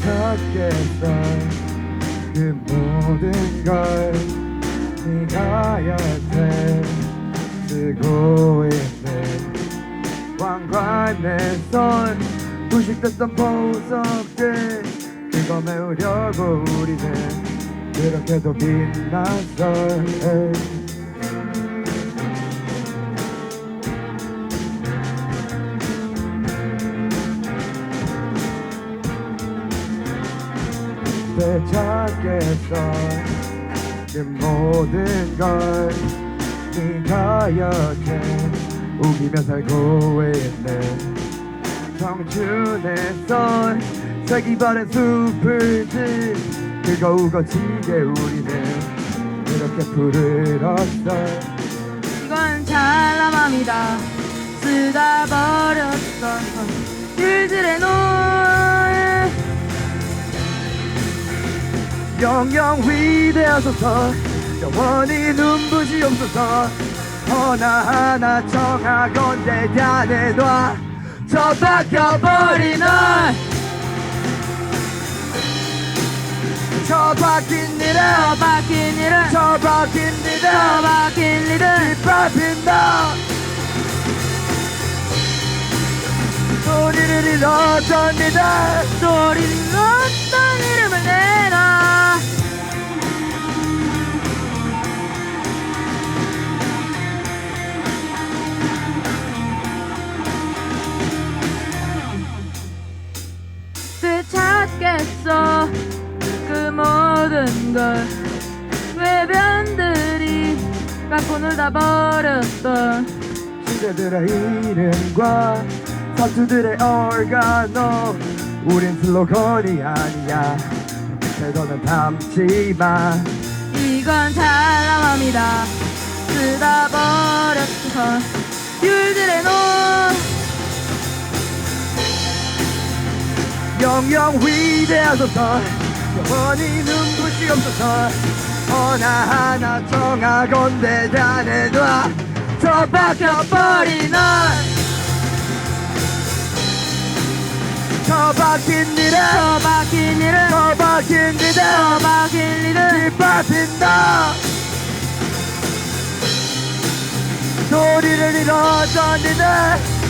찾겠어 그 모든 걸 네가 여태 쓰고 있는 왕관 내손 부식됐던 보석들 그거 메우려고 우리는 그렇게도 빛났어 되찾겠어 그 모든 걸 네가 여태 우기며 살고 있는 청춘의 손 색이 바른 숲을들 그거 우거지게 우리는 이렇게 부르렀어. 이건 잘나맘이다. 쓰다 버렸던 귤들의 노 영영 위대하소서 영원히 눈부시옵소서 하나하나 정하건대 ध्या내놔. 저 박혀버린 널저 바뀐 일은 저 바뀐 일은 저 바뀐 저 일은 바뀐 일은. 빗밟힌다 소리를 잃었던 이들. 소리를 어떤 이름을 모든 걸 외변들이 갖고 놀다 버렸던 시대들의 이름과 사투들의 얼간어 우린 슬로건이 아니야. 태도는 담지마 이건 잘나맘이다. 쓰다 버렸던 귤들의 노. 영영 위대하소서. 영원히 눈 부시옵소서 하나하나 정하건대 ध्या내놔 저 박혀버린 널저 박힌 일은 저 바뀐 일은 저 박힌 저 일은 바뀐 일은 빗밟힌다. 소리를 잃었던 이들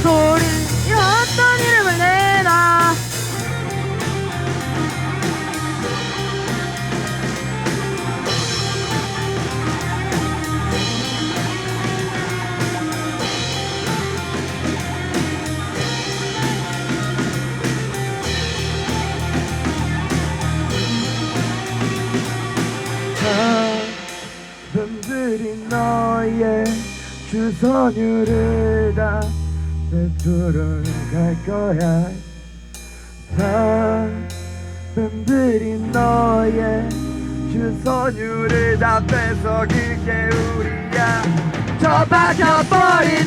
소리를 어떤 이름을 내놔 주선율을 다 베풀어 갈 거야. 사람들이 너의 주선율을 다 뺏어길 게 우리야. 저 박혀버린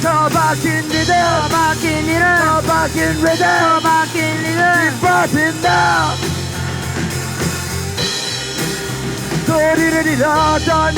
널저 박힌 리듬 저 바뀐 일은 저 박힌 저 리듬 바뀐 일은 빗밟힌다 소리를 잃었던 이 들 소리를 어떤